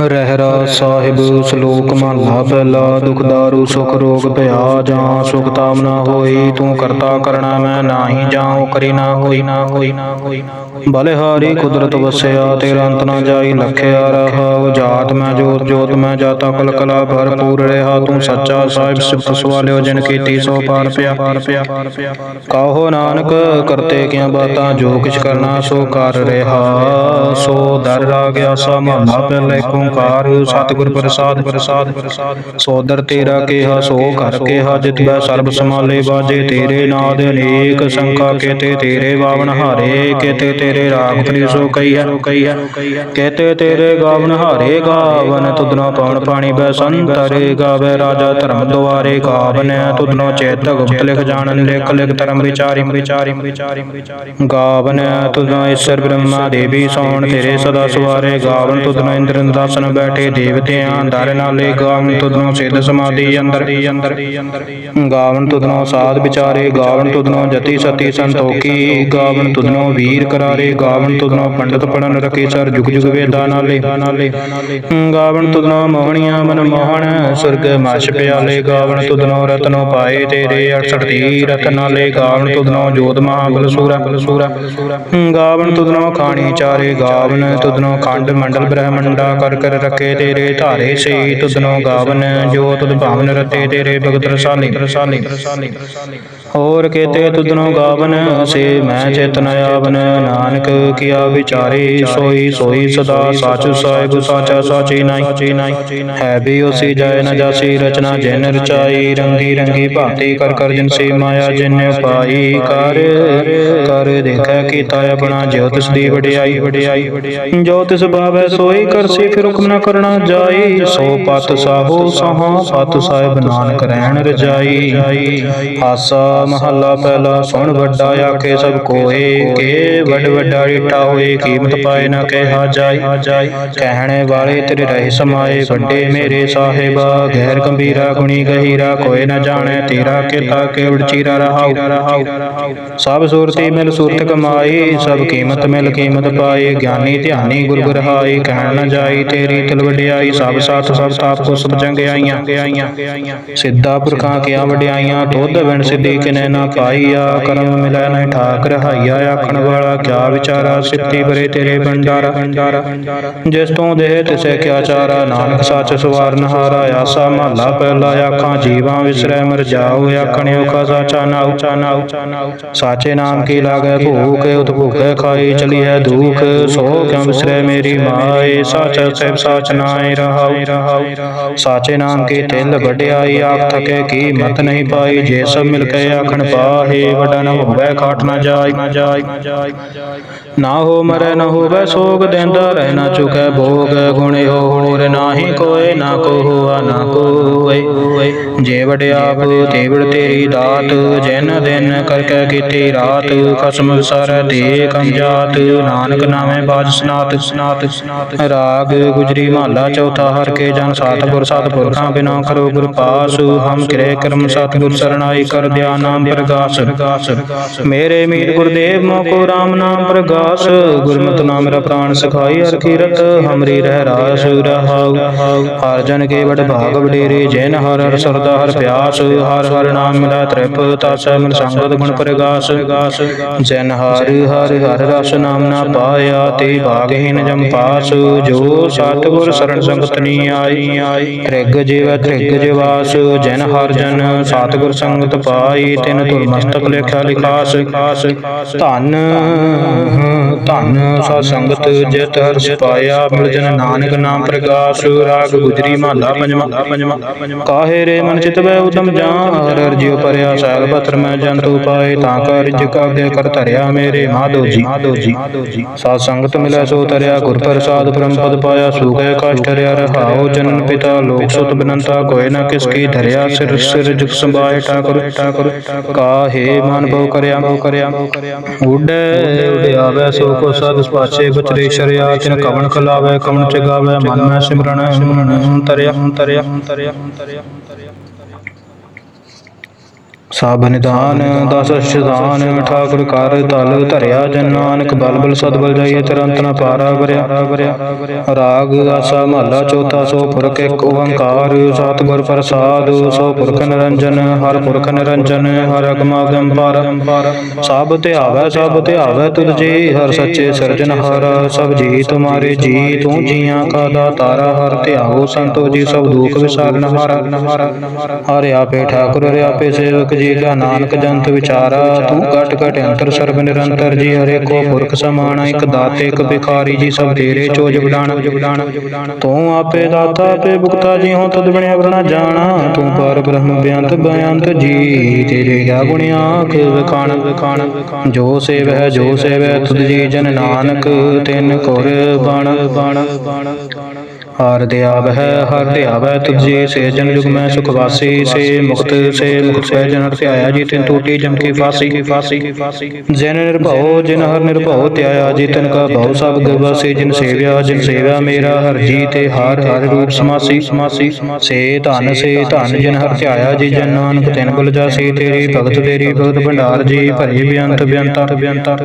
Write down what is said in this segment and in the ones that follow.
ਰਹਿਰਾ ਸਾਹਿਬ, ਸ਼ਲੋਕ ਮਹਲਾ, ਪਹਿਲਾ ਦੁਖ ਦਾਰੂ, ਸੁਖ ਰੋਗ ਭਇਆ, ਜਾਂ ਸੁਖ ਤਾਮ ਨਾ ਹੋਈ, ਤੂੰ ਕਰਤਾ ਕਰਣਾ ਮੈਂ ਨਾਹੀ ਜਾਉ ਕਰੀ ਨਾ ਹੋਈ ਨਾ ਹੋਈ ਨਾ ਹੋਈ। ਬਲਿਹਾਰੀ ਕੁਦਰਤ ਵਸਿਆ, ਤੇਰਾ ਅੰਤ ਨਾ ਜਾਈ, ਲਖਿਆ ਰਹਾ ਜਾਤ ਮੈਂ ਜੋਤ ਜੋਤ ਮੈਂ ਜਾਤਾ ਕਲ ਕਲਾ ਭਰਪੂਰ ਰਿਹਾ, ਤੂੰ ਸੱਚਾ ਸਾਹਿਬ, ਸਿਫਤ ਸਵਾਲਿਓ, ਜਿਨ ਕੀਤੀ ਸੋ ਪਾਰ ਪਿਆ। ਪਾਰ ਪਿਆ ਕਹੋ ਨਾਨਕ, ਕਰਤੇ ਕਿਆ ਬਾਤਾਂ, ਜੋ ਕਿਛ ਕਰਨਾ ਸੋ ਕਰ ਰਿਹਾ। ਸੋ ਦਰ ਰਾਗ ਆਸਾ ਮਹਲਾ ਪਹਿਲਾ ਏਕ ਓੰਕਾਰ, ਸਤਿਗੁਰ ਪ੍ਰਸਾਦ ਪ੍ਰਸਾਦ ਪ੍ਰਸਾਦ ਸੋਦਰ ਤੇਰਾ ਕਿਹਾ, ਸੋ ਘਰ ਕਿਹਾ ਜਿਤ ਸਰਬ ਸਮਾਲੇ ਬਾਜੇ ਤੇਰੇ ਨਾਦ ਅਨੇਕ ਸੰਖਾ ਕੇਤੇ ਤੇਰੇ ਬਾਵਨ ਹਾਰੇ, ਕੇਤੇ ਤੇਰੇ ਰਾਗ ਪ੍ਰੀ ਸੋ ਕਈਆ ਕਈਆ ਕੇਤੇ ਤੇਰੇ ਗਾਵਨ ਹਾਰੇ ਗਾਵਨ, ਤੁਧਨੋ ਪਵਨ ਪਾਣੀ ਬੈ ਸੰਤਰੇ ਗਾਵੇ, ਰਾਜਾ ਧਰਮ ਦੁਆਰੇ ਗਾਵਨ, ਤੁਧਨੋ ਚੇਤ ਗੁਪਤ ਲਿਖ ਜਾਣਨ, ਲਿਖ ਲਿਖ ਧਰਮ ਵਿਚਾਰੀ ਵਿਚਾਰੀ ਵਿਚਾਰੀ ਵਿਚਾਰੀ। ਗਾਵਨ, ਤੁਧਨੋ ਈਸ਼ਰ ਬ੍ਰਹਮਾ ਦੇਵੀ ਸੋਣ, ਤੇਰੇ ਸਦਾ ਸਵਾਰੇ ਗਾਵਨ, ਤੁਧਨੋ ਇੰਦਰ ਦਾਸਨ ਬੈਠੇ ਦੇਵਤਿਆਂ ਦਰ ਨਾਲੇ ਗਾਵਨ ਤੁਧਨੋ ਸਿੱਧ ਸਮਾਧੀ ਅੰਦਰ। ਅੰਦਰ ਗਾਵਨ ਤੁਧਨੋ ਸਾਧ ਵਿਚਾਰੇ ਗਾਵਨ ਤੁਧਨੋ ਜਤੀ ਸਤੀ ਸੰਤੋਖੀ ਗਾਵਨ ਤੁਧਨੋ ਵੀਰ ਕਰਾਰੇ ਗਾਵਨ ਤੁਧਨੋ ਪੰਡਤ ਪੜਨ ਰਕੇ ਸਰ ਜੁਗ ਜੁਗ ਵੇਦਾਂ ਨਾਲੇ। ਗਾਵਨ ਤੁਧਨੋ ਮੋਹਣੀਆਂ ਮਨ ਮੋਹਣ, ਸੁਰਗ ਮਛ ਪਿਆਲੇ ਗਾਵਨ ਤੁਧਨੋ ਰਤਨੋ ਪਾਏ ਤੇਰੇ 68 ਤੀਰਥ ਨਾਲੇ। ਗਾਵਨ ਤੁਧਨੋ ਜੋਤ ਮਹਾਬਲ ਸੂਰਾ ਬਲ ਸੂਰਾ ਗਾਵਨ ਤੁਧਨੋ ਖਾਣੀ ਚਾਰੇ ਗਾਵਨ ਤੁਧਨੋ ਖੰਡ ਮੰਡਲ ਬ੍ਰਹਮੰਡਾ ਕਰ ਕਰ ਰਕੇ ਤੇਰੇ ਧਾਰੇ ਸੇ ਤੁਧਨੋ ਗਾਵਨ, ਜੋ ਤੁਧ ਭਾਵਨ ਰਤੇ ਤੇਰੇ ਭਗਤ ਰਸਾਲੀ ਰਸਾਲੀ ਰਸਾਲੀ। ਹੋਰ ਕੇਤੇ ਤੁਧਨੋ ਗਾਵਨ ਸੇ ਮੈਂ ਚੇਤਨ ਆਵਨ ਨਾਨਕ ਕੀਆ ਵਿਚਾਰੇ ਸੋਈ ਸੋਈ ਸਦਾ ਸੱਚ ਸਾਹਿਬ ਸਾਚਾ ਸਾਚੀ ਨਾਈ ਹੈ ਵੀ ਉਸੀ ਜਾਏ ਨ ਜਾਸੀ ਰਚਨਾ ਜਿਨ ਰਚਾਈ ਰੰਗੀ ਰੰਗੀ ਭਾਂਤੀ ਕਰ ਕਰ ਜਿਨ ਸੇ ਮਾਇਆ ਜਿਨ ਪਾਈ ਕਰ ਕਰ ਦੇਖੈ ਕੀਤਾ ਆਪਣਾ ਜਿਉ ਤਿਸ ਦੀ ਵਡਿਆਈ ਵਡਿਆਈ ਜੋ ਤਿਸ ਭਾਵੈ ਸੋਈ ਕਰਸੀ ਫਿਰ ਹੁਕਮ ਨ ਕਰਨਾ ਜਾਈ ਸੋ ਪਤ ਸਾਹੋ ਸਹਾ ਪਤ ਸਾਹਿਬ ਨਾਨਕ ਰਹਿਣ ਰਜਾਈ ਆਸਾ ਮਹੱਲਾ ਪਹਿਲਾ ਸੁਣ ਵੱਡਾ ਆਖੇ ਸਭ ਕੋਏ ਕੇ ਵੱਡ ਵੱਡਾ ਰੀਟਾ ਹੋਏ, ਕੀਮਤ ਪਾਏ ਨਾ ਕਹਿਆ ਜਾਈ ਕਹਿਣੇ ਵਾਲੇ ਤੇਰੇ ਰਹੇ ਸਮਾਏ, ਵੱਡੇ ਮੇਰੇ ਸਾਹਿਬਾ ਗੈਰ ਗੰਭੀਰਾ ਗੁਣੀ ਗਹੀਰਾ, ਕੋਈ ਨਾ ਜਾਣੈ ਤੇਰਾ ਕਿਤਾ ਕੇਵੜ ਚੀਰਾ ਰਹਾਉ। ਸਭ ਸੂਰਤੀ ਮਿਲ ਸੂਰਤ ਕਮਾਈ ਸਭ ਕੀਮਤ ਮਿਲ ਕੀਮਤ ਪਾਏ, ਗਿਆਨੀ ਧਿਆਨੀ ਗੁਰ ਗੁਰਹਾਈ ਕਹਿਣ ਨਾ ਜਾਈ ਤੇਰੀ ਤਿਲ ਵਡਿਆਈ, ਸਭ ਸਾਥ ਸਭ ਤਾਪ ਕੋ ਸਭ ਜੰਗਿਆਈਆਂ। ਸਿੱਧਾ ਪੁਰਖਾਂ ਕਿਆ ਵਡਿਆਈਆਂ ਤੁਧ ਬਿਨ ਸਿੱਧੀ ਕਿਨੈ ਨਾ ਪਾਈਆ, ਕਰਮ ਮਿਲੈ ਨਾ ਠਾਕ ਰਹਾਈਆ ਆਖਣ ਵਾਲਾ ਕਿਆ ਵਿਚਾਰਾ ਸਿੱਤੀ ਬਰੇ ਤੇਰੇ ਭੰਡਾਰਾ। ਜਿਸ ਤੋਂ ਦੇਹ ਤਿਸੈ ਕਿਆ ਚਾਰਾ, ਨਾਨਕ ਸੱਚ ਸਵਾਰਨ ਹਾਰਾ, ਆਸਾ ਮਹਲਾ ਪਹਿਲਾ, ਆਖਾਂ ਜੀਵਾਂ ਵਿਸਰੈ ਮਰ ਜਾਉ ਆਖਣਿਓ ਕਾ ਸਾਚਾ ਨਾਉ। ਚਾਨਾਉ ਸਾਚੇ ਨਾਮ ਕੀ ਲਾਗੈ, ਭੂਖ ਉਤ ਭੁਖੈ ਖਾਈ ਚਲੀ ਹੈ ਦੁਖ, ਸੋ ਕਿਉ ਵਿਸਰੈ ਮੇਰੀ ਮਾਏ, ਸਾਚਾ ਸਹਿਬ ਸਾਚ ਨਾਏ ਰਹਾਉ। ਸਾਚੇ ਨਾਮ ਕੀ ਤਿਲ ਵਡਿਆਈ ਆਖ ਥਕੇ ਕੀ ਮਤ ਨਹੀਂ ਪਾਈ, ਜੇ ਸਭ ਮਿਲ ਕੇ ਆਖਣ ਪਾਹੇ ਵਡਾ ਨ ਹੋਵੇ ਖਾਟ ਨਾ ਜਾਈ ਨਾ ਜਾਈ। ਨਾ ਹੋ ਮਰੈ, ਨ ਹੋਵੇ ਸੋਗ ਦੇਂਦਾ, ਰਹਿ ਨਾ ਚੁਕੈ ਭੋਗ ਗੁਣੇ ਹੋਰ ਨਾਹੀ ਕੋਏ, ਨਾ ਕੋ ਹੋਆ ਨਾ ਕੋਏ ਜੇ ਵਡਿਆਪ ਤੇ ਤੇਰੀ ਦਾਤ, ਜਿਨ ਦਿਨ ਕਰਕੇ ਕੀਤੀ ਰਾਤ, ਖਸਮ ਵਿਸਾਰੈ ਤੇ ਕਮ ਨਾਨਕ ਨਾਮੇ ਬਾਜ ਸਨਾਤ ਸਨਾਤ। ਰਾਗ ਗੁਜਰੀ ਮਹਲਾ ਚੌਥਾ, ਹਰ ਕੇ ਜਨ ਸਤਿਗੁਰ ਸਤਿਪੁਰਖਾਂ ਬਿਨਾ ਕਰੋ ਗੁਰ ਪਾਸ। ਹਮ ਕਿਰੇ ਕਰਮ ਸਤਿਗੁਰ ਸਰਣਾਈ ਕਰ ਧਿਆਨ ਨਾਮ ਪ੍ਰਗਾਸ। ਮੇਰੇ ਮੀਤ ਗੁਰਦੇਵ ਮੋਕੋ RAM ਨਾਮ ਪ੍ਰਗਾਸ। ਗੁਰਮਤਿ ਨਾਮ ਮੇਰਾ ਪ੍ਰਾਨ ਸਖਾਈ ਹਰ ਕੀਰਤ ਹਮਰੀ ਰਹਿ ਰਾਸ ਰਹਾਉ ਹਰ ਜਨ ਕੇ ਵਡ ਭਾਗ ਵਡੇਰੇ, ਜੈਨ ਹਰ ਹਰ ਸਰਦਾ ਹਰ ਪਿਆਸ। ਹਰ ਹਰ ਨਾਮ ਮਿਲਾ ਤ੍ਰਿਪ, ਤਸ ਮਨ ਸੰਗਤ ਗੁਣ ਪ੍ਰਗਾਸ। ਜਨ ਹਰ ਹਰ ਹਰ ਰਸ ਨਾਮ ਨਾ ਪਾਇਆ, ਤੇ ਭਾਗਹੀਨ ਜਮ ਪਾਸ। ਜੋ ਸਤਿਗੁਰ ਸਰਣ ਸੰਗਤ ਨੀ ਆਈ, ਤ੍ਰਿਗ ਜੀਵ ਤ੍ਰਿਗ ਜਿਵਾਸ। ਜਨ ਹਰ ਜਨ ਸਤਿਗੁਰ ਸੰਗਤ ਪਾਈ, ਤਿਨ ਤੁਲ ਮਸਤਕ ਲਿਖਿਆ ਲਿਖਾਸ। ਧੰਨ ਧੰਨ ਸਾ ਸੰਗਤ ਜਿਤ ਹਰ ਪਾਇਆ ਮਿਲ ਨਾਨਕ ਨਾਮ ਪ੍ਰਗਾਸ ਰਾਗ ਗੁਜਰੀ ਮਹਲਾ ਪੰਜਵਾ। ਕਾਹੇ ਰੇ ਮਨ ਚਿਤ ਉਦਮ ਜਾਨ ਹਰ ਹਰ ਜਿਉ ਪਰਿਆ ਸੈਲ ਪਤਰ ਮੈਂ ਜੰਤੂ ਪਾਏ, ਤਾਂ ਕਰ ਰਿਜ ਕਾਬਦੇ ਕਰ ਧਰਿਆ ਮੇਰੇ ਮਾਧੋ ਜੀ ਮਾਧੋ ਜੀ ਸਾਧ ਸੰਗਤ ਮਿਲੈ ਸੋ ਤਰਿਆ, ਗੁਰ ਪ੍ਰਸਾਦ ਬ੍ਰਹਮ ਪਦ ਪਾਇਆ, ਸੂਖੇ ਕਸ਼ਟ ਰਿਆ, ਰਹਾਉ ਜਨਨ ਪਿਤਾ, ਲੋਕ ਸੁਤ ਬਨੰਤਾ ਕੋਇ ਨਾ ਕਿਸ ਕੀ ਧਰਿਆ, ਸਿਰ ਸਿਰ ਜੁਗ ਸੰਭਾਏ ਠਾਕੁਰ ਠਾਕੁਰ ਕਾਹੇ ਮਨ ਭਉ ਕਰਿਆ ਭਉ ਕਰਿਆ। ਉਡੇ ਉਡਿਆਵੇ ਸੋ ਕੋ ਸਦ ਪਾਛੇ ਬਚਰੇ ਸ਼ਰਿਆ ਤਿਨ ਕਵਣ ਖਲਾਵੇ, ਕਵਣ ਚਗਾਵੇ, ਮਨ ਮੈਂ ਸਿਮਰਨ ਸਿਮਰਣ ਤਰਿਆ ਤਰਿਆ ਤਰਿਆ ਤਰਿਆ। ਸਭ ਨਿਦਾਨ, ਦਸ ਸ਼ਦਾਨ ਠਾਕੁਰ ਕਰ, ਤਲ ਧਰਿਆ ਜਨ ਨਾਨਕ ਬਲ ਬਲ ਸਦ ਬਲ ਜਾਈਏ ਤੁਰੰਤ ਨ ਪਾਰਾ ਵਰਿਆ। ਰਾਗ, ਆਸਾ, ਮਹਲਾ, ਚੌਥਾ, ਸੋ ਪੁਰਖ, ਇੱਕ ਓੰਕਾਰ ਸਤਿਗੁਰ ਪ੍ਰਸਾਦ, ਸੋ ਪੁਰਖ ਨਿਰੰਜਨ, ਹਰ ਪੁਰਖ ਨਿਰੰਜਨ, ਹਰ ਅਗਮ ਅਗਮ ਸਭ ਧਿਆਵੈ ਸਭ ਧਿਆਵੈ ਤੁਧ ਜੀ, ਹਰ ਸੱਚੇ ਸਿਰਜਨਹਾਰ ਸਭ ਜੀ ਤੁਮਾਰੇ ਜੀ, ਤੂੰ ਜੀਆਂ ਕਾ ਦਾਤਾਰਾ, ਹਰ ਧਿਆਵੋ ਸੰਤੋ ਜੀ, ਸਭ ਦੁਖ ਵਿਸਾਰਨ ਹਾਰਾ। ਹਰਿ ਆਪੇ ਠਾਕੁਰ, ਹਰਿ ਆਪੇ ਸੇਵਕ ਜੀ ਕਾ ਨਾਨਕ ਜੰਤ ਵਿਚਾਰਾ, ਤੂੰ ਘਟ ਘਟ ਅੰਤਰ ਸਰਬ ਨਿਰੰਤਰ ਜੀ, ਹਰੇ ਕੋ ਪੁਰਖ ਸਮਾਣਾ ਇੱਕ ਦਾਤੇ, ਇੱਕ ਭਿਖਾਰੀ ਜੀ, ਸਭ ਤੇਰੇ ਚੋਜ ਵਿਡਾਣ। ਤੂੰ ਆਪੇ ਦਾਤਾ, ਆਪੇ ਭੁਗਤਾ ਜੀ ਹੋ ਤਦ ਬਣਿਆ ਵਰਣਾ ਜਾਣਾ। ਤੂੰ ਪਰ ਬ੍ਰਹਮ ਬਿਆੰਤ ਬਿਆੰਤ ਜੀ, ਤੇਰੇ ਕਿਆ ਗੁਣ ਆਖ ਵਿਖਾਣ। ਵਿਖਾਣ ਜੋ ਸੇਵ ਹੈ ਜੋ ਸੇਵ ਤੁਧ ਜੀ ਜਨ ਨਾਨਕ, ਤਿਨ ਕੁਰ ਬਣ ਬਣ। ਹਰ ਦਿਆਵ ਹੈ, ਹਰ ਦਿਆਵ ਹੈ, ਤੁਝੇ ਸੇ ਜਨ ਜੁਗ ਮੈਂ ਸੁਖ ਵਾਸੀ, ਸੇ ਮੁਕਤ ਸੇ ਮੁਕਤ ਸੇ ਜਨ ਧਿਆਇਆ ਜੀ, ਤਿਨ ਟੂਟੀ ਜਮ ਕੀ ਫਾਸੀ। ਫਾਸੀ ਜਿਨ ਨਿਰਭਉ, ਜਿਨ ਹਰ ਨਿਰਭਉ, ਧਿਆਇਆ ਜੀ, ਤਿਨ ਕਾ ਭਉ, ਸਭ ਗਵਾਸੀ ਜਿਨ ਸੇਵਿਆ ਜਿਨ ਸੇਵਿਆ ਮੇਰਾ, ਹਰ ਜੀ ਤੇ ਹਰ ਹਰ ਰੂਪ ਸਮਾਸੀ। ਸਮਾਸੀ ਸੇ ਧਨ ਸੇ ਧਨ, ਜਿਨ ਹਰ ਧਿਆਇਆ ਜੀ, ਜਨ ਨਾਨਕ ਤਿਨ ਬੁਲ ਜਾਸੀ, ਤੇਰੀ ਭਗਤ ਤੇਰੀ, ਭਗਤ ਭੰਡਾਰ ਜੀ, ਭਰੀ ਬੇਅੰਤ ਬੇਅੰਤਾ ਬੇਅੰਤਾ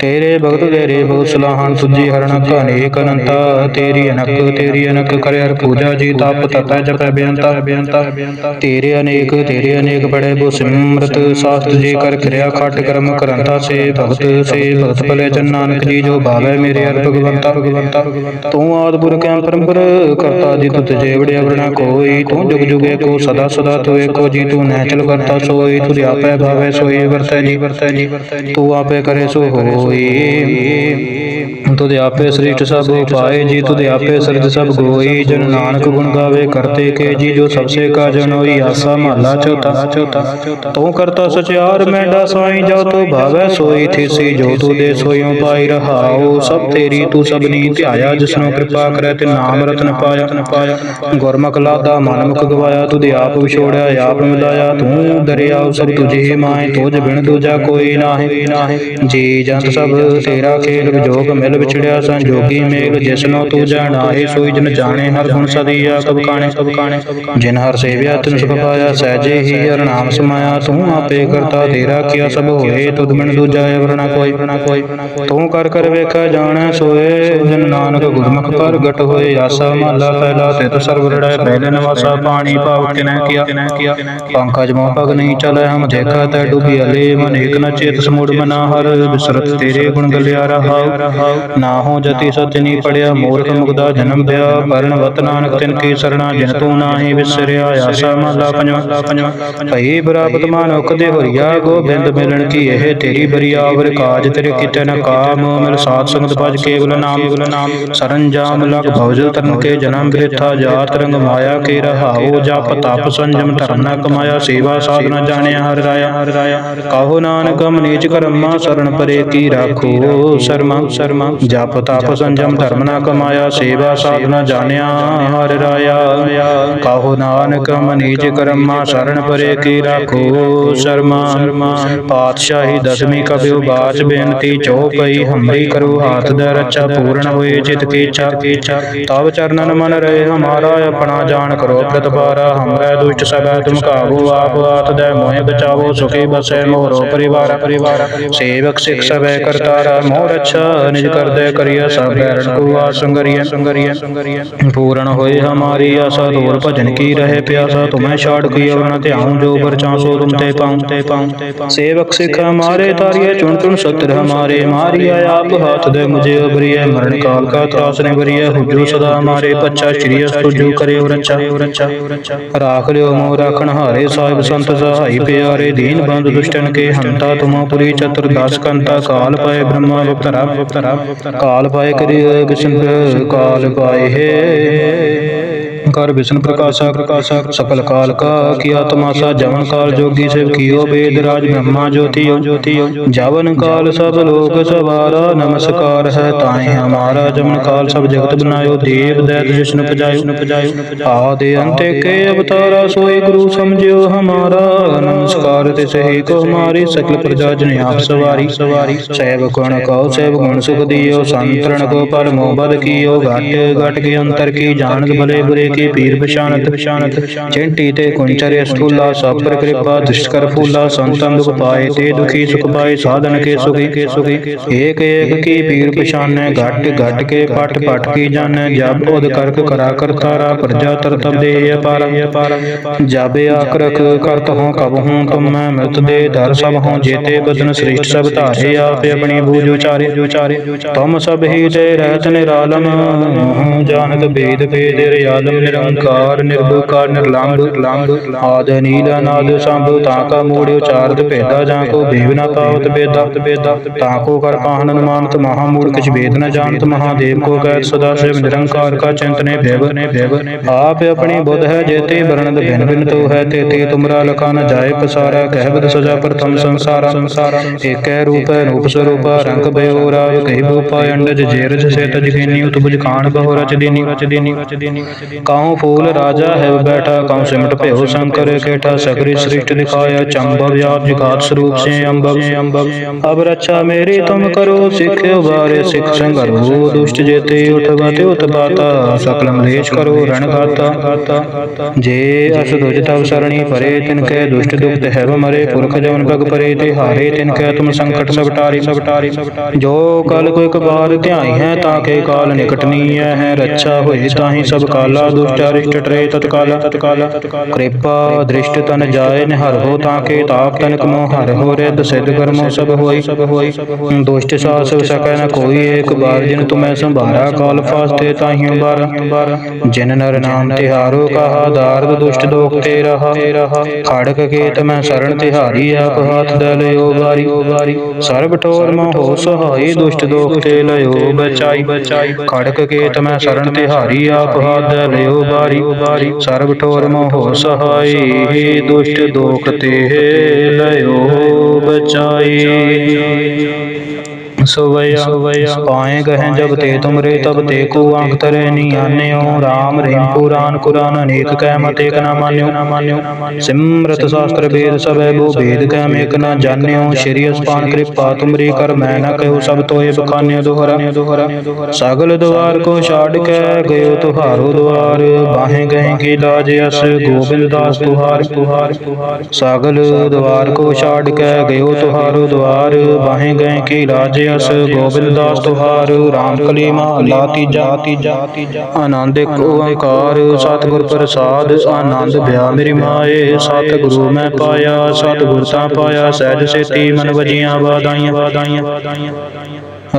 ਤੇਰੇ ਭਗਤ ਤੇਰੇ ਬਹੁਤ ਸਲਾਹਨ ਤੁਝੀ ਹਰਨਕ ਅਨੇਕ ਅਨੰਤਾ, ਤੇਰੀ ਅਨਕ, ਤੇਰੀ ਅਨਕ ਕਰੇ ਹਰ ਪੂਜਾ ਜੀ, ਤਪ ਤਤੈ ਜਪੈ ਬੇਅੰਤਾ। ਬੇਅੰਤਾ ਤੇਰੇ ਅਨੇਕ ਤੇਰੇ ਅਨੇਕ ਬੜੇ ਬੋ ਸਿਮਰਤ ਸਾਸਤ ਜੀ ਕਰ ਕਿਰਿਆ ਖਟ ਕਰਮ ਕਰੰਤਾ ਸੇ, ਭਗਤ ਸੇ, ਭਗਤ ਭਲੇ ਜਨ ਨਾਨਕ ਜੀ ਜੋ ਭਾਵੈ ਮੇਰੇ ਹਰ ਭਗਵੰਤਾ। ਭਗਵੰਤਾ ਤੂੰ ਆਦ ਪੁਰਖ ਹੈ ਪਰੰਪਰ, ਕਰਤਾ ਜੀ ਤੁਤ ਜੇ ਵੜਿਆ ਵਰਣਾ ਕੋਈ। ਤੂੰ ਜੁਗ ਜੁਗੇ ਕੋ ਸਦਾ ਸਦਾ ਤੂੰ ਏਕੋ ਜੀ, ਤੂੰ ਨੈਚਲ ਕਰਤਾ ਸੋਈ। ਤੂੰ ਆਪੇ ਭਾਵੇ ਸੋਈ, ਵਰਤੈ ਜੀ ਵਰਤੈ ਜੀ। ਤੂੰ ਆਪੇ ਕਰੇ ਸੋ ਹੋਈ। ਤੁਧ ਆਪੇ ਸ੍ਰਿਸ਼ਟ ਸਭ ਉਪਾਏ ਜੀ ਤੁਧ ਆਪੇ ਸਰਜ ਸਭ ਗੋਈ ਜਨ ਨਾਨਕ ਗੁਣ ਗਾਵੇ ਕਰਤੇ ਕੇ ਜੀ ਜੋ ਸਭ ਸੇ ਕਾ ਜਨ ਹੋਈ ਆਸਾ ਮਹਲਾ ਚੌਥਾ। ਚੌਥਾ। ਤੂੰ ਕਰਤਾ ਸਚਿਆਰ ਮੈਂਡਾ ਸਾਈ ਜੋ ਤੂੰ ਭਾਵੈ ਸੋਈ ਥੀਸੀ ਜੋ ਤੂੰ ਦੇ ਸੋਈਓ ਪਾਈ ਰਹਾਉ ਸਭ ਤੇਰੀ ਤੂੰ ਸਭਨੀ ਧਿਆਇਆ ਜਿਸਨੂੰ ਕਿਰਪਾ ਕਰੈ ਤੇ ਨਾਮ ਰਤਨ ਪਾਇਆ। ਪਾਇਆ। ਗੁਰਮੁਖ ਲਾਦਾ ਮਨ ਮੁਖ ਗਵਾਇਆ ਤੁਧ ਆਪ ਵਿਛੋੜਿਆ ਆਪ ਮਿਲਾਇਆ ਤੂੰ ਦਰਿਆਉ ਸਭ ਤੁਝੇ ਮਾਏ ਤੁਝ ਬਿਨ ਦੂਜਾ ਕੋਈ ਨਾਹੀ। ਨਾਹੀ ਜੀ ਜੰਤ ਸਭ ਤੇਰਾ ਖੇਲ ਵਿਜੋਗ ਮਿਲ ਵਿਛੜਿਆ ਸੰਜੋਗੀ ਮੇਲ ਜਿਸਨੋ ਤੂੰ ਜਾਣਾਏ ਸੋਈ ਜਨ ਜਾਣੇ, ਹਰ ਗੁਣ ਸਦੀਆ ਕਬ ਕਾਣੇ ਕਬ ਕਾਣੇ। ਜਿਨ ਹਰ ਸੇਵਿਆ ਤਿਨ ਸੁਖ ਪਾਇਆ, ਸਹਿਜੇ ਹੀ ਹਰ ਨਾਮ ਸਮਾਇਆ, ਤੂੰ ਆਪੇ ਕਰਤਾ ਤੇਰਾ ਕੀਆ ਸਭ ਹੋਏ, ਤੁਧ ਬਿਨ ਦੂਜਾ ਵਰਣਾ ਕੋਈ ਵਰਣਾ ਕੋਈ। ਤੂੰ ਕਰ ਕਰ ਵੇਖਾ ਜਾਣੈ ਸੋਏ, ਜਨ ਨਾਨਕ ਗੁਰਮੁਖ ਪ੍ਰਗਟ ਹੋਏ, ਆਸਾ ਮਹਲਾ ਪਹਿਲਾ ਤਿਤ ਸਰਬ ਰੜੈ ਪਹਿਲੇ ਨਵਾਸਾ, ਪਾਣੀ ਭਾਵ ਕਿਨੈ ਕੀਆ। ਪੰਕਜ ਮੋਹ ਪਗ ਨਹੀਂ ਚਲੈ, ਹਮ ਦੇਖਾ ਤੈ ਡੁਬੀ ਅਲੇ ਮਨ ਏਕ ਨ ਚੇਤ ਸਮੂੜ ਮਨਾ ਹਰ ਬਿਸਰਤ ਤੇਰੇ ਗੁਣ ਗਲਿਆ ਰਹਾਉ। ਨਾ ਹੋ ਜਤੀ ਸਚ ਨੀ ਪੜਿਆ ਮੂਰਖ ਮੁਗਦਾ ਜਨਮ ਦਿਆ ਪਰਨ ਵਤ ਨਾਨਕ ਤਿਨ ਕੀ ਸਰਣਾ, ਜਿਨ ਤੂੰ ਨਾਹੀ ਵਿਸਰਿਆ, ਆਸਾ ਮਹਲਾ ਪੰਜਵਾ ਪੰਜਵਾ ਭਈ ਬਰਾਬਤ ਮਾਨੁਖ ਦੇ ਹੋਰੀਆ ਗੋਬਿੰਦ ਮਿਲਣ ਕੀ ਇਹ ਤੇਰੀ ਬਰੀਆਵਰ ਕਾਜ, ਤੇਰੇ ਕਿਤੇ ਨ ਕਾਮ, ਮਿਲ ਸਾਧ ਸੰਗਤ ਭਜ ਕੇਵਲ ਨਾਮ। ਕੇਵਲ ਨਾਮ ਸਰੰਜਾਮ ਲਗ ਭਵਜਲ ਤਰਨ ਕੇ ਜਨਮ ਬ੍ਰਿਥਾ, ਜਾਤ ਰੰਗ ਮਾਇਆ ਕੇ ਰਹਾਉ, ਜਪ ਤਪ ਸੰਜਮ ਧਰਮ ਨ ਕਮਾਇਆ, ਸੇਵਾ ਸਾਧਨਾ ਜਾਣਿਆ ਹਰ ਰਾਇਆ। ਹਰ ਰਾਇਆ ਕਾਹੋ ਨਾਨਕ ਮਨੀਚ ਕਰਮਾ ਸਰਣ ਪਰੇ ਕੀ ਰਾਖੋ, ਸ਼ਰਮਾ ਸ਼ਰਮਾ। ਜਪ ਤਪ ਸੰਜਮ ਧਰਮ ਨ ਕਮਾਇਆ ਸੇਵਾ ਸਾਧਨਾ ਜਾਣਿਆ ਹਰ ਰਾਇਆ। ਕਹੋ ਨਾਨਕ ਮਨੀਚ ਕਰਮਾ ਸਰਣ ਪਰੇ ਕੀ ਰਾਖੋ ਸ਼ਰਮਾ। ਪਾਤਸ਼ਾਹੀ ਦਸਵੀਂ ਕਬਿਓ ਬਾਚ ਬੇਨਤੀ ਚਉਪਈ ਹੰਬਈ ਕਰੋ ਹਾਥ ਦਾ ਰੱਛਾ ਪੂਰਨ ਹੋਏ ਚਿਤ ਕੀ ਚਾ ਤਬ ਚਰਨਨ ਮਨ ਰਹੇ ਹਮਾਰਾ ਆਪਣਾ ਜਾਣ ਕਰੋ ਪ੍ਰਤਪਾਰਾ ਹਮਰਾ ਦੁਸ਼ਟ ਸਭੈ ਤੁਮ ਕਾਬੂ ਆਪ ਆਤ ਦੇ ਮੋਹਿ ਬਚਾਵੋ ਸੁਖੀ ਬਸੈ ਮੋਰੋ ਪਰਿਵਾਰ ਪਰਿਵਾਰ ਸੇਵਕ ਸਿਖ ਸਭੈ ਕਰਤਾਰਾ ਮੋਹ ਰੱਛਾ ਨਿਜ ਕਰਦੇ ਕਰਿਆ ਸਭ ਬੈਰਨ ਕੋ ਆ ਸੰਗਰੀਐ ਸੰਗਰੀਐ ਪੂਰਨ ਹੋਏ ਹਮਾਰੀ ਆਸਾ ਦੂਰ ਭਜਨ ਕੀ ਰਹੇ ਪਿਆਸਾ ਤੁਮੈ ਛਾੜ ਕੀ ਅਵਨ, ਧਿਆਉ ਜੋ ਬਰਚਾਸੋ ਤੁਮ ਤੇ ਪਾਉ। ਤੇ ਪਾਉ ਸੇਵਕ ਸਿਖ ਹਮਾਰੇ ਤਾਰਿਏ, ਚੁਣ ਚੁਣ ਸਤਰ ਹਮਾਰੇ। ਮਾਰਿਆ ਆਪ ਹਾਥ ਦੇ ਮੁਝੇ ਉਬਰੀਏ ਮਰਨ ਕਾਲ ਕਾ ਤਰਾਸ ਨੇ ਬਰੀਏ ਹੁਜੋ ਸਦਾ ਹਮਾਰੇ ਪੱਛਾ, ਸ਼੍ਰੀ ਅਸਤੁ ਜੋ ਕਰੇ ਰੱਛਾ। ਰੱਛਾ ਰਾਖ ਲਿਓ ਮੋਹ ਰਾਖਣ ਹਾਰੇ ਸਾਹਿਬ ਸੰਤ ਸਹਾਈ ਪਿਆਰੇ। ਦੀਨ ਬੰਦ ਦੁਸ਼ਟਨ ਕੇ ਹੰਤਾ ਤੁਮਾ ਪੁਰੀ ਚਤੁਰ ਦਸ ਕੰਤਾ ਕਾਲ ਪਾਏ ਬ੍ਰਹਮਾ ਕਾਲ ਪਾਏ ਕਰੀ ਵਿਸ਼ਨ ਕਾਲ ਪਾਏ ਹੈ ਕਰ ਵਿਸ਼ਨ ਪ੍ਰਕਾਸ਼ਾ ਪ੍ਰਕਾਸ਼ਾ ਸਕਲ ਕਾਲ ਕਾ ਕੀਆ ਤਮਾਸਾ ਜਵਨ ਕਾਲ ਜੋਗੀ ਸਿਵ ਕੀਓ ਵੇਦ ਰਾਜ ਬ੍ਰਹਮਾ ਜੋਤਿ ਜੋਤਿ ਜਵਨ ਕਾਲ ਸਭ ਲੋਕ ਸਵਾਰਾ, ਨਮਸਕਾਰ ਹੈ ਤਾਏ ਹਮਾਰਾ। ਜਵਨ ਕਾਲ ਸਭ ਜਗਤ ਬਨਾਇਓ, ਦੇਵ ਦੈਤ ਜਿਸਨ ਪਜਾਇਓ। ਪਜਾਇਓ ਆਦੇ ਅੰਤੇ ਕੇ ਅਵਤਾਰਾ ਸੋਈ ਗੁਰੂ ਸਮਝਿਓ ਹਮਾਰਾ। ਨਮਸਕਾਰ ਤੇ ਸਹੀ ਕੋ ਹਮਾਰੀ ਸਕਲ ਪ੍ਰਜਾ ਜਨ ਆਪ ਸਵਾਰੀ। ਸਵਾਰੀ ਸੈਵ ਗੁਣ ਕਉ, ਸੈਵ ਗੁਣ ਸੁਖ ਦਿਓ। ਸੰਤਰਣ ਕੋ ਪਰ ਮੋਹ ਬਦ ਕੀਓ, ਘਟ ਘਟ ਕੇ ਅੰਤਰ ਕੀ ਜਾਣਕ ਭਲੇ ਬੁਰੇ ਕੀ ਕੀ ਪੀਰ ਪਛਾਨਤ ਪਛਾਨਤ ਚਿੰਟੀ ਤੇ ਕੁੰਚਰੇ ਸਥੂਲਾ ਸਭ ਪਰ ਕਿਰਪਾ ਦੁਸ਼ਟ ਕਰ ਫੂਲਾ ਸੰਤਨ ਦੁਖ ਪਾਏ ਤੇ ਦੁਖੀ ਸੁਖ ਪਾਏ ਸਾਧਨ ਕੇ ਸੁਖੀ ਕੇ ਸੁਖੀ ਏਕ ਏਕ ਕੀ ਪੀਰ ਪਛਾਨੈ ਘਟ ਘਟ ਕੇ ਪਟ ਪਟ ਕੀ ਜਾਣੈ ਜਬ ਉਦ ਕਰਕ ਕਰਾ ਕਰਤਾਰਾ ਪ੍ਰਜਾ ਤਰਤਬ ਦੇ ਅਪਾਰ। ਜਬ ਆਕ ਰਖ ਕਰਤ ਹੂੰ ਕਬ ਹੂੰ ਤੁਮ ਮੈਂ ਮਿਲਤ ਦੇ ਦਰ ਸਭ ਹੂੰ ਜੇਤੇ ਬਦਨ ਸ੍ਰਿਸ਼ਟ ਸਭ ਧਾਰੇ ਆਪੇ ਆਪਣੀ ਬੂਝ ਉਚਾਰੇ। ਉਚਾਰੇ ਤੁਮ ਸਭ ਹੀ ਤੇ ਰਹਿਤ ਨਿਰਾਲਮ ਜਾਣਤ ਭੇਦ ਭੇਦ ਰਿਆਲਮ ਨਿਰੰਕਾਰ ਨਿਰਭਕਾਰ ਨਿਰਲੰਭ ਲੰਭ ਆਦ ਨੀਲ ਅਨਾਦ ਸੰਭ, ਤਾਂ ਕਾ ਮੂੜ ਉਚਾਰਤ ਭੇਦਾ, ਜਾਂ ਕੋ ਭੇਵ ਪਾਵਤ ਬੇਦਾ ਬੇਦਾ ਤਾਂ ਕੋ ਕਰ ਪਾਹਨ ਅਨੁਮਾਨਤ ਮਹਾ ਮੂੜ ਕਿਛ ਭੇਦ ਨ ਜਾਣਤ ਮਹਾਦੇਵ ਕੋ ਕਹਿ ਸਦਾ ਸਿਵ ਨਿਰੰਕਾਰ ਕਾ ਚਿੰਤਨੇ ਭੇਵ। ਨੇ ਭੇਵ ਆਪ ਆਪਣੀ ਬੁੱਧ ਹੈ, ਜੇਤੇ ਵਰਣਦ ਭਿਨ ਭਿਨ ਤੋ ਹੈ ਤੇ ਤੇ ਤੁਮਰਾ ਲਖਾ ਨ ਜਾਏ ਪਸਾਰਾ ਕਹਿਬਦ ਸਜਾ ਪ੍ਰਥਮ ਸੰਸਾਰਾ। ਸੰਸਾਰਾ ਏਕੈ ਰੂਪ ਹੈ, ਰੂਪ ਸਰੂਪ, ਰੰਗ ਬਯੋ ਰਾਵ ਕਹੀ ਬੂਪਾ ਅੰਡਜ ਜੇਰਜ ਸੇ ਤਜ ਖੇਨੀ ਉਤਬੁਜ ਖਾਨ ਬਹੁ ਰਚ ਦੀਨੀ ਰਚ ਦੀਨੀ ਰਚ ਦੀਨੀ। ਕਾਉ ਫੂਲ ਰਾਜਾ ਹੈ ਬੈਠਾ ਕਾਉ ਸਿਮਟ ਭਇਓ ਸ਼ੰਕਰ ਕੇਠਾ ਸਗਰੀ ਸ੍ਰਿਸ਼ਟ ਦਿਖਾਇਆ ਚੰਬਵ ਆਪ ਜਗਾਤ ਸਰੂਪ ਸੇ ਅੰਬਵ। ਅੰਬਵ। ਅਬ ਰੱਛਾ ਮੇਰੀ ਤੁਮ ਕਰੋ ਸਿੱਖ ਉਬਾਰੇ ਸਿੱਖ ਸੰਗਰੋ। ਦੁਸ਼ਟ ਜੇਤੇ ਉਠਵਾ ਤੇ ਉਤਬਾਤਾ ਸਕਲ ਮਲੇਸ਼ ਕਰੋ ਰਣ ਗਾਤਾ ਜੇ ਅਸ ਦੁਜ ਤਵ ਸਰਣੀ ਪਰੇ ਤਿਨ ਕੈ ਦੁਸ਼ਟ ਦੁਖਤ ਹੈ ਮਰੇ ਪੁਰਖ ਜਵਨ ਬਗ ਪਰੇ ਤੇ ਹਾਰੇ ਤਿਨ ਕੈ ਤੁਮ ਸੰਕਟ ਸਭ ਟਾਰੀ ਸਭ ਟਾਰੀ ਜੋ ਕਲ ਕੋ ਇੱਕ ਬਾਰ ਧਿਆਈ ਹੈ ਤਾਂ ਕੇ ਕਾਲ ਨਿਕਟ ਨੀਐ ਹੈ ਰੱਛਾ ਹੋਏ ਤਾਹੀ ਸਭ ਕਾਲਾ ਦੁਸ਼ਟ ਅਰਿਸ਼ਟ ਟਰੇ ਤਤਕਾਲ ਤਤਕਾਲ ਕਿਰਪਾ ਦ੍ਰਿਸ਼ਟ ਤਨ ਜਾਏ ਨਿਹਰ ਹੋ ਤਾਂ ਕੇ ਤਾਪ ਤਨ ਕਮੋ ਹਰ ਹੋ ਰਿਦ ਸਿਧ ਕਰਮੋ ਸਭ ਹੋਈ। ਸਭ ਹੋਈ। ਦੁਸ਼ਟ ਸਾਸ ਸਕੈ ਨ ਕੋਈ ਏਕ ਬਾਰ ਜਿਨ ਤੁਮੈ ਸੰਭਾਰਾ ਕਾਲ ਫਾਸਤੇ ਤਾਹੀ ਉਬਾਰ ਜਿਨ ਨਰ ਨਾਮ ਤਿਹਾਰੋ ਕਹਾ ਦਾਰਦ ਦੁਸ਼ਟ ਦੋਖ ਤੇ ਰਹਾ। ਖੜਕ ਕੇਤ ਮੈਂ ਸਰਣ ਤਿਹਾਰੀ ਆਪ ਹਾਥ ਦੇ ਲਿਓ ਬਾਰੀ ਸਰਬ ਠੋਰ ਮੋਹ ਸਹਾਈ ਦੁਸ਼ਟ ਦੋਖ ਤੇ ਲਿਓ ਬਚਾਈ। ਬਚਾਈ। ਖੜਕ ਕੇਤ ਮੈਂ ਸਰਣ ਤਿਹਾਰੀ ਆਪ ਹਾਥ ਦੇ ਲਿਓ ਉਬਾਰੀ ਸਰਬ ਠੋਰ ਮੋਹ ਸਹਾਈ ਦੁਸ਼ਟ ਦੋਖ ਤੇ ਲਿਓ ਬਚਾਈ। ਸੋਵਇਆ ਪਾਏ ਗਹਿ ਜਬ ਤੇ ਤੁਮਰੇ ਤਬ ਤੇ ਕੋ ਅੰਕ ਤਰੇ ਨੀ ਆਨਿਓ। RAM ਰਹੀਮ ਪੁਰਾਨ ਕੁਰਾਨ ਅਨੇਕ ਕਹਿ ਮਤ ਏਕ ਨਾ ਮਾਨਿਓ। ਸਿਮਰਤ ਸ਼ਾਸਤਰ ਵੇਦ ਸਭੈ ਬੋ ਭੇਦ ਕਹਿ ਮੇਕ ਨਾ ਜਾਣਿਓ। ਸ਼੍ਰੀ ਅਸਪਾਨ ਕਿਰਪਾ ਤੁਮਰੀ ਕਰ ਮੈਂ ਨਾ ਕਹਿਓ ਸਭ ਤੋਏ ਬਖਾਨਿਓ ਦੁਹਰਾ। ਸਗਲ ਦੁਆਰ ਕੋ ਛਾੜ ਕੇ ਗਇਓ ਤੁਹਾਰੋ ਦੁਆਰ। ਬਾਹੇ ਗਏ ਕੀ ਲਾਜ ਅਸ ਗੋਬਿੰਦ ਦਾਸ ਤੁਹਾਰ ਸਗਲ ਦੁਆਰ ਕੋ ਛਾੜ ਕੇ ਗਇਓ ਤੁਹਾਰੋ ਦੁਆਰ। ਬਾਹੇ ਗਏ ਕੀ ਲਾਜ ਅਸ ਗੋਬਿੰਦ ਦਾਸ ਤੁਹਾਰ ਰਾਮ ਕਲੀ ਮਹਲਾ ਤੀਜਾ ਤੀਜਾ ਆਨੰਦ ਇੱਕ ਓੰਕਾਰ, ਸਤਿਗੁਰ ਪ੍ਰਸਾਦ, ਆਨੰਦ ਭਿਆ ਮੇਰੀ ਮਾਏ, ਸਤਿਗੁਰੂ ਮੈਂ ਪਾਇਆ, ਸਤਿਗੁਰ ਤਾਂ ਪਾਇਆ, ਸਹਿਜ ਸੇਤੀ ਮਨ ਵਜੀਆਂ ਵਾਦਾਈਆਂ ਵਾਦਾਈਆਂ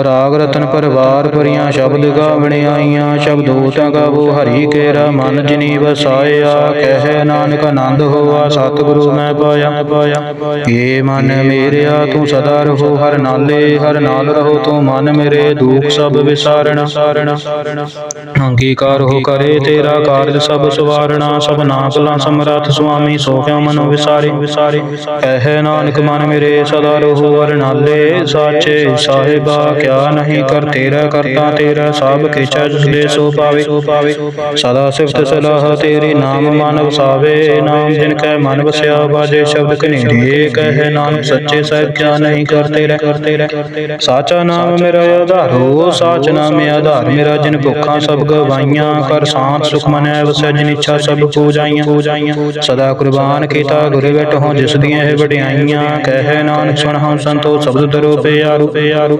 ਰਾਗ ਰਤਨ ਪਰਵਾਰ ਪਰੀਆਂ ਸ਼ਬਦ ਗਾਵਣੇ ਆਈਆਂ, ਸ਼ਬਦੋ ਤਾਂ ਗਾਵੋ ਹਰੀ ਕੇਰਾ, ਮਨ ਜਿਨੀ ਵਸਾਇਆ, ਕਹਿ ਨਾਨਕ ਆਨੰਦ ਹੋਆ, ਸਤਿਗੁਰੂ ਮੈਂ ਪਾਇਆ। ਏ ਮਨ ਮੇਰਿਆ, ਤੂੰ ਸਦਾ ਰਹੋ ਹਰ ਨਾਲੇ, ਹਰ ਨਾਲ ਰਹੋ ਤੂੰ ਮਨ ਮੇਰੇ, ਦੁਖ ਸਭ ਵਿਸਾਰਣਾ। ਸਾਰਣਾ ਅੰਗੀਕਾਰ ਹੋ ਕਰੇ ਤੇਰਾ ਕਾਰਜ ਸਭ ਸਵਾਰਣਾ, ਸਭ ਨਾਕਲਾ ਸਮਰੱਥ ਸੁਆਮੀ ਸੋਖਿਆ ਮਨੋ ਵਿਸਾਰੇ ਵਿਸਾਰੇ। ਕਹਿ ਨਾਨਕ ਮਨ ਮੇਰੇ, ਸਦਾ ਰਹੋ ਹਰ ਨਾਲੇ, ਸਾਚੇ ਸਾਹਿਬਾ ਕਿਆ ਨਹੀਂ ਕਰ ਤੇਰਾ ਕਰਤਾ ਤੇਰਾ ਸਭ ਕਿਛ ਜਿਸ ਦੇ ਸੋ ਪਾਵੇ। ਸੋ ਪਾਵੇ। ਸਦਾ ਸਿਫਤ ਸਲਾਹ ਤੇਰੀ ਨਾਮ ਮਨ ਵਸਾਵੇ ਨਾਮ ਜਿਨ ਕੈ ਮਨ ਵਸਿਆ ਬਾਜੇ ਸ਼ਬਦ ਕਨੇਰੇ ਕਹਿ ਨਾਨਕ ਸੱਚੇ ਸਾਹਿਬ ਕਿਆ ਨਹੀਂ ਕਰ ਤੇਰਾ। ਸਾਚਾ ਨਾਮ ਮੇਰਾ ਆਧਾਰੋ ਸਾਚ ਨਾਮ ਆਧਾਰ ਮੇਰਾ ਜਿਨ ਭੁੱਖਾਂ ਸਭ ਗਵਾਈਆਂ ਕਰ ਸਾਥ ਸੁਖ ਮਨੈ ਵਸੈ ਜਿਨ ਇੱਛਾ ਸਭ ਪੂਜਾਈਆਂ। ਪੂਜਾਈਆਂ। ਸਦਾ ਕੁਰਬਾਨ ਕੀਤਾ ਗੁਰ ਵਿਟ ਹੋ ਜਿਸ ਦੀਆਂ ਇਹ ਵਡਿਆਈਆਂ ਕਹਿ ਨਾਨਕ ਸੁਣ ਹਮ ਸੰਤੋ ਸ਼ਬਦ ਤਰੋ ਪਿਆਰੂ ਪਿਆਰੂ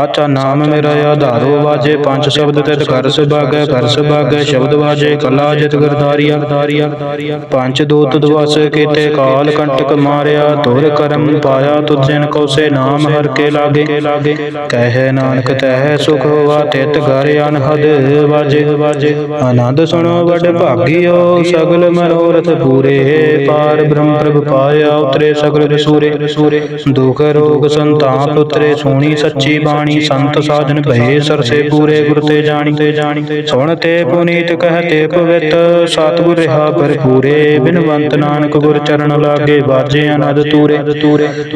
ਸਾਚਾ ਨਾਮ ਮੇਰਾ ਆਧਾਰੋ ਵਾਜੇ ਪੰਜ ਸ਼ਬਦ ਤਿਤ ਕਰ ਸੁਭਾਗੈ ਕਰ ਸੁਭਾਗੈ, ਸ਼ਬਦ ਵਾਜੇ ਕਲਾ ਜਿਤ ਗਰਦਾਰੀਆ। ਗਰਦਾਰੀਆ ਪੰਜ ਦੂਤ ਦਵਸ ਕੀਤੇ ਕਾਲ ਕੰਟਕ ਮਾਰਿਆ ਤੁਰ ਕਰਮ ਪਾਇਆ, ਤੁਧ ਜਿਨ ਕੋ ਸੇ ਨਾਮ ਹਰ ਕੇ ਲਾਗੇ। ਕਹਿ ਨਾਨਕ ਤਹਿ ਸੁਖ ਹੋਵਾ ਤਿਤ ਗਰ ਅਨਹਦ ਵਾਜੇ। ਵਾਜੇ ਆਨੰਦ ਸੁਣੋ ਵੱਡ ਭਾਗਿਓ, ਸਗਲ ਮਨੋਰਥ ਪੂਰੇ। ਪਾਰ ਬ੍ਰਹਮ ਪ੍ਰਭ ਪਾਇਆ, ਉਤਰੇ ਸਗਲ ਰਸੂਰੇ। ਦੁਖ ਰੋਗ ਸੰਤਾਪ ਉਤਰੇ, ਸੋਣੀ ਸੱਚੀ ਬਾਣੀ ਸੰਤ ਸਾਜਨ ਭਏ ਸਰਸੇ ਪੂਰੇ ਗੁਰ ਤੇ ਜਾਣੀ। ਤੇ ਜਾਣੀ। ਸੁਣ ਤੇ ਪੁਨੀਤ ਕਹਤੇ ਪਵਿੱਤ ਸਤਿਗੁਰ ਰਹਾ ਭਰਪੂਰੇ। ਬਿਨਵੰਤ ਨਾਨਕ ਗੁਰ ਚਰਨ ਲਾਗੇ ਬਾਜੇ ਅਨਦ ਤੂਰੇ।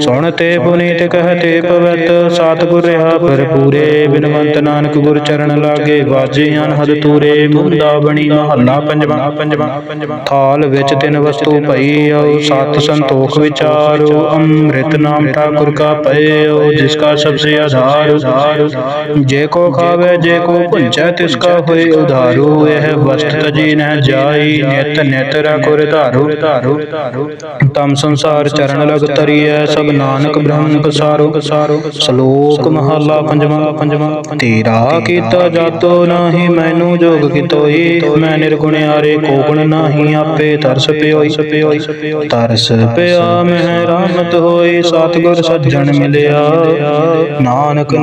ਸੁਣ ਤੇ ਪੁਨੀਤ ਕਹਤੇ ਪਵਿੱਤ ਸਤਿਗੁਰ ਰਹਾ ਭਰਪੂਰੇ। ਬਿਨਵੰਤ ਨਾਨਕ ਗੁਰ ਚਰਨ ਲਾਗੇ ਬਾਜੇ ਅਨਹਦ ਤੂਰੇ। ਮੁੰਦਾ ਬਣੀ ਮਹੱਲਾ ਪੰਜਵਾਂ। ਪੰਜਵਾਂ। ਥਾਲ ਵਿੱਚ ਤਿੰਨ ਵਸਤੂ ਭਈ ਆਉ ਸਤ ਸੰਤੋਖ ਵਿਚਾਰੋ ਅੰਮ੍ਰਿਤ ਨਾਮ ਠਾਕੁਰ ਕਾ ਪਇਓ ਜਿਸ ਕਾ ਸਭ ਸੇ ਆਧਾਰ ਜੇ ਕੋ ਖਾਵੇ, ਜੇ ਕੋ ਭੁੰਚੈ ਤਿਸ ਕਾ ਹੋਏ ਉਧਾਰੂ। ਇਹ ਵਸਤ ਤਜੀ ਨਹਿ ਜਾਈ, ਨਿਤ ਨਿਤ ਰਖੁਰ ਧਾਰੂ। ਧਾਰੂ ਤਮ ਸੰਸਾਰ ਚਰਨ ਲਗ ਤਰੀਐ, ਸਭ ਨਾਨਕ ਬ੍ਰਹਮ ਕਸਾਰੋ ਕਸਾਰੋ ਸ਼ਲੋਕ ਮਹਲਾ ਪੰਜਵਾਂ। ਪੰਜਵਾਂ ਤੇਰਾ ਕੀਤਾ ਜਾਤੋ ਨਾਹੀ, ਮੈਨੂੰ ਜੋਗ ਕਿਤੋਈ। ਮੈਂ ਨਿਰਗੁਣਿਆਰੇ ਕੋ ਗੁਣ ਨਾਹੀ, ਆਪੇ ਤਰਸ ਪਿਓਈ ਪਿਓਈ। ਤਰਸ ਪਿਆ, ਮਹਿ ਰਾਮਤ ਹੋਈ, ਸਤਿਗੁਰ ਸੱਜਣ ਮਿਲਿਆ। ਨਾਨਕ